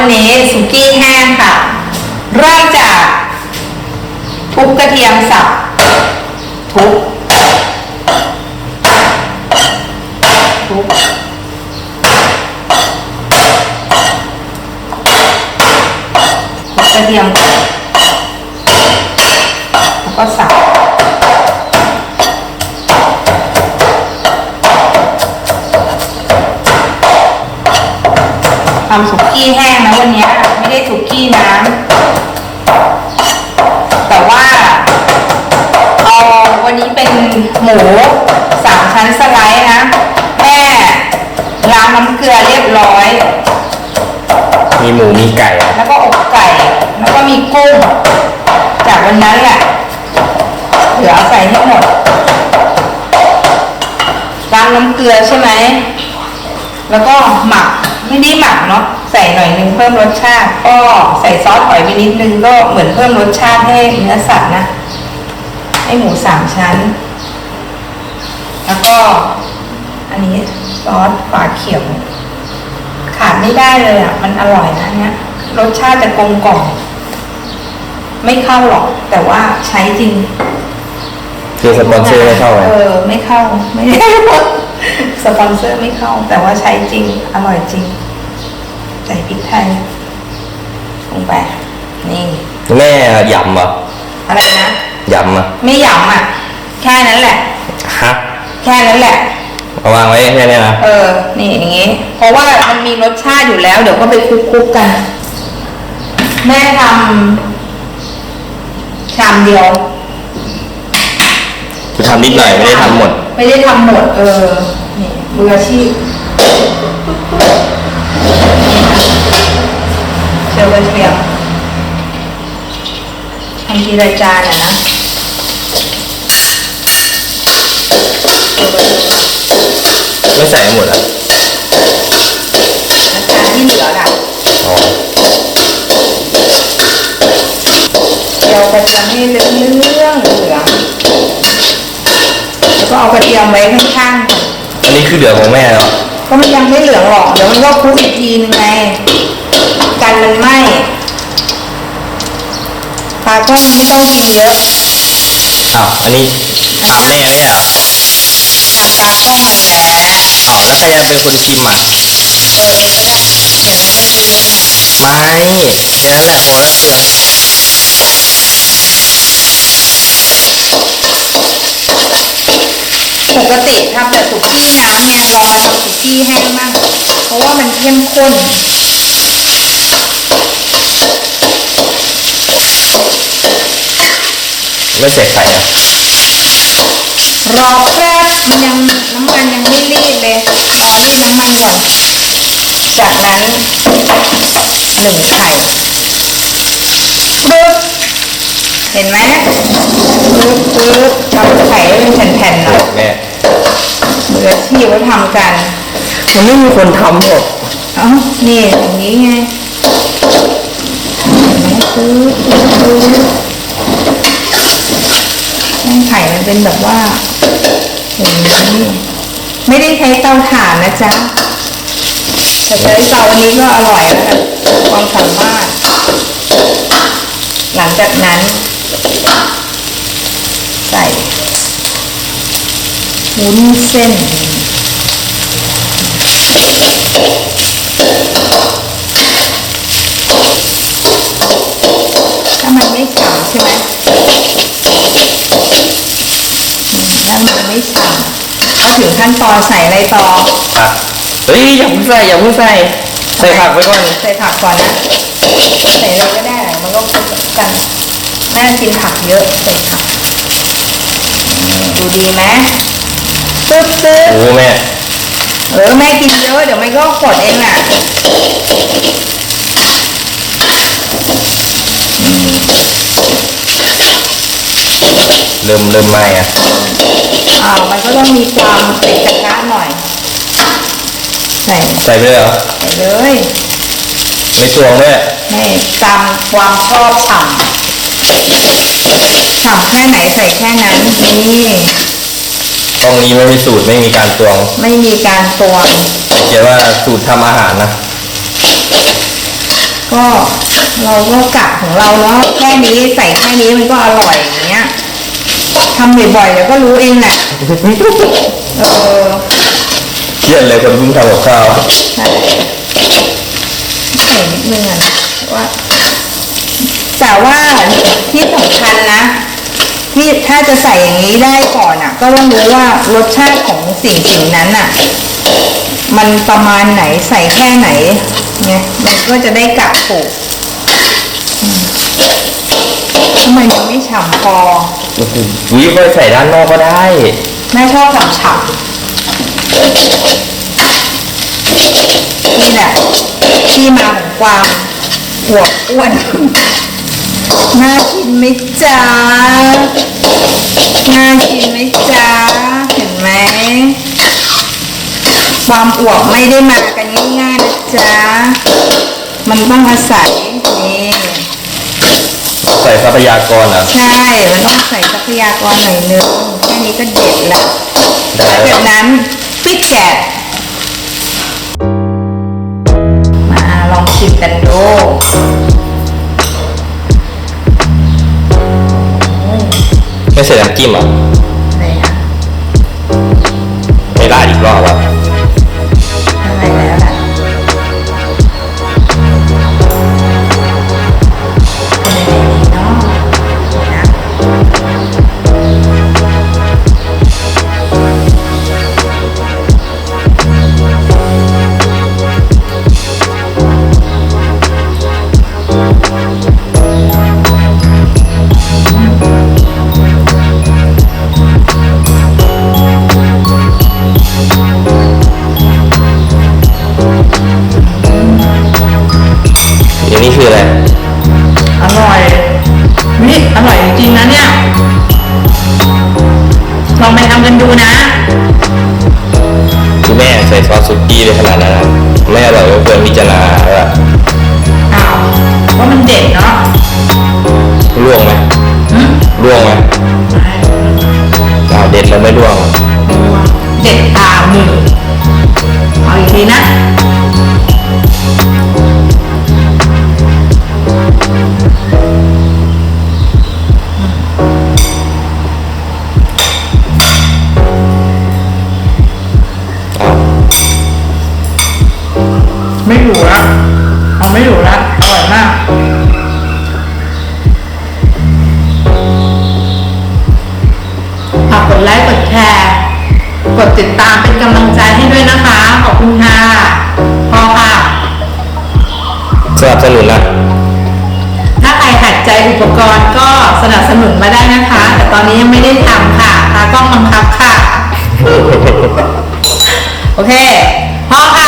วันนี้สุกี้แห้งค่ะ เริ่มจากทุบกระเทียมสับทุบทุบทุบกระเทียมแล้วก็สับทำสุก วันเนี้ยไม่ได้สุกี้น้ำแต่ว่าเอาวันนี้เป็นหมูสามชั้นสไลด์นะ แม่ล้างน้ำเกลือเรียบร้อย มีหมูมีไก่อะแล้วก็อกไก่ แล้วก็มีกุ้ง จากวันนั้นแหละเหลือเอาใส่ให้หมดล้างน้ำเกลือใช่ไหม แล้วก็หมักไม่ได้หมักเนาะ ใส่หน่อยนึงเพิ่มรสชาติ ก็ใส่ซอสหอยไปนิดนึงก็เหมือนเพิ่มรสชาติให้เนื้อสัตว์นะให้หมูสามชั้น แล้วก็อันนี้ซอสฝาเขียว ขาดไม่ได้เลยอะ มันอร่อยนะเนี่ยรสชาติจะกลมกล่อมไม่เข้าหรอก แต่ว่าใช้จริงคือสปอนเซอร์ไม่เข้าไงเออไม่เข้าไม่ได้สปอนเซอร์ไม่เข้า แต่ว่าใช้จริง อร่อยจริง ใส่พริกไทยลงไป นี่ แม่ยำเหรออะไรนะยำอะไม่หยำอะ แค่นั้นแหละ ฮะ แค่นั้นแหละเอาวางไว้แค่นี้นะเออ นี่อย่างงี้ เพราะว่ามันมีรสชาติอยู่แล้ว เดี๋ยวก็ไปคลุกๆกัน แม่ทำชามเดียว คือทำนิดหน่อยไม่ได้ทำหมด ไม่ได้ทำหมด เออ นี่มืออาชีพ เชลกระเทียมทำทีละจานอะนะเชลกระเทียมไม่ใส่ให้หมดอะจานที่เหลือน่ะอ๋อเจียวกระเทียมให้เหลืองเหลืองเหลืองแล้วก็เอากระเทียมไว้ข้างๆก่อนอันนี้คือเดือของแม่เนาะก็มันยังไม่เหลืองหรอก เดี๋ยวมันก็คลุกอีกทีนึงไง กันมันไหม้ปลาก็ไม่ต้องกินเยอะอ้าวอันนี้ถามแม่ไม่ใช่เหรอทำตากล้องนี่แหละอ้าวแล้วใครจะเป็นคนชิมอะ เออก็ได้อย่างนั้นมันดีหน่อยไม่แค่นั้นแหละพอแล้วเปลืองปกติทำแต่สุกี้น้ำเนี่ยลองมาทำสุกี้แห้งมากเพราะว่ามันเข้มข้น ไม่ใส่ไข่อะรอแป๊บมันยังน้ำมันยังไม่รีดเลยรอรีดน้ำมันก่อน จากนั้นหนึ่งไข่ปึ๊บเห็นไหมปึ๊บปึ๊บทำไข่ให้เป็นแผ่นๆหน่อยแม่มืออาชีพเขาทำกันมันไม่มีคนทำหรอกเอ้านี่อย่างนี้ไง เห็นไหมปึ๊บปึ๊บปึ๊บแม่งไข่มันเป็นแบบว่าอย่างนี้ไม่ได้ใช้เตาถ่านนะจ๊ะแต่ใช้เตาอันนี้ก็อร่อยแล้วกันความสามารถ หลังจากนั้น ใส่วุ้นเส้น ถ้ามันไม่ฉ่ำใช่ไหมอืม ถ้ามันไม่ฉ่ำก็ถึงขั้นตอนใส่อะไรต่ออะเฮ้ยอย่าเพิ่งใส่อย่าเพิ่งใส่ใส่ผักไว้ก่อนใส่ผักก่อนนะใส่อะไรก็ได้แหละมันก็คลุกกันแม่กินผักเยอะใส่ผักอืมดูดีไหมตึ๊บตึ๊บโอ้แม่เออแม่กินเยอะเดี๋ยวมันก็กดเองแหละเริ่มเริ่มไหม้อะ อ่ามันก็ต้องมีความติดกระทะหน่อยใส่ใส่ไปเลยเหรอใส่เลยไม่ตวงด้วยนี่ตามความชอบฉ่ำฉ่ำแค่ไหนใส่แค่นั้นนี่ตรงนี้ไม่มีสูตรไม่มีการตวง ไม่มีการตวงเขียนว่าสูตรทำอาหารนะก็เราก็กะของเราเนาะแค่นี้ใส่แค่นี้มันก็อร่อยอย่างเงี้ย ทำบ่อยๆเดี๋ยวก็รู้เองแหละเออเครียดเลยคนเพิ่งทำกับข้าวใส่ใส่นิดนึงอะนะว่าแต่ว่าที่สำคัญนะ ที่ถ้าจะใส่อย่างนี้ได้ก่อนอะ ก็ต้องรู้ว่ารสชาติของสิ่งสิ่งนั้นอะ มันประมาณไหนใส่แค่ไหนไงมันก็จะได้กะถูกอืมทำไมมันไม่ฉ่ำพอ วิก็ใส่ด้านนอกก็ได้ แม่ชอบฉ่ำฉ่ำนี่แหละที่มาของความอวบอ้วน น่ากินไหมจ๊ะน่ากินไหมจ๊ะเห็นไหมความอวบไม่ได้มากันง่ายๆนะจ๊ะมันต้องอาศัย ส่ทรัพยากรอะใช่ มันต้องใส่ทรัพยากรหน่อยนึงแค่นี้ก็เด็ดแล้วได้หลังจากนั้นปิดแกะมาลองชิมกันดูไม่ใส่น้ำจิ้มอะอะไรอะไม่ราดอีกรอบอะ อย่างนี้คืออะไร อร่อยนี่อร่อยจริงๆนะเนี่ย ลองไปทำกันดูนะคือแม่ใส่ซอสสุกี้ไปขนาดนั้นอะไม่อร่อยก็ควรพิจารณาแล้วอะอ้าวว่ามันเด็ดเนาะร่วงไหมหืมร่วงไหมอ้าวเด็ดแล้วไม่ร่วง เด็ดตามือเอาอีกทีนะ ติดตามเป็นกำลังใจให้ด้วยนะคะ ขอบคุณค่ะ พอค่ะสนับสนุนนะถ้าใครขัดใจอุปกรณ์ก็สนับสนุนมาได้นะคะ แต่ตอนนี้ยังไม่ได้ทำค่ะตากล้องบังคับค่ะ โอเค พอค่ะ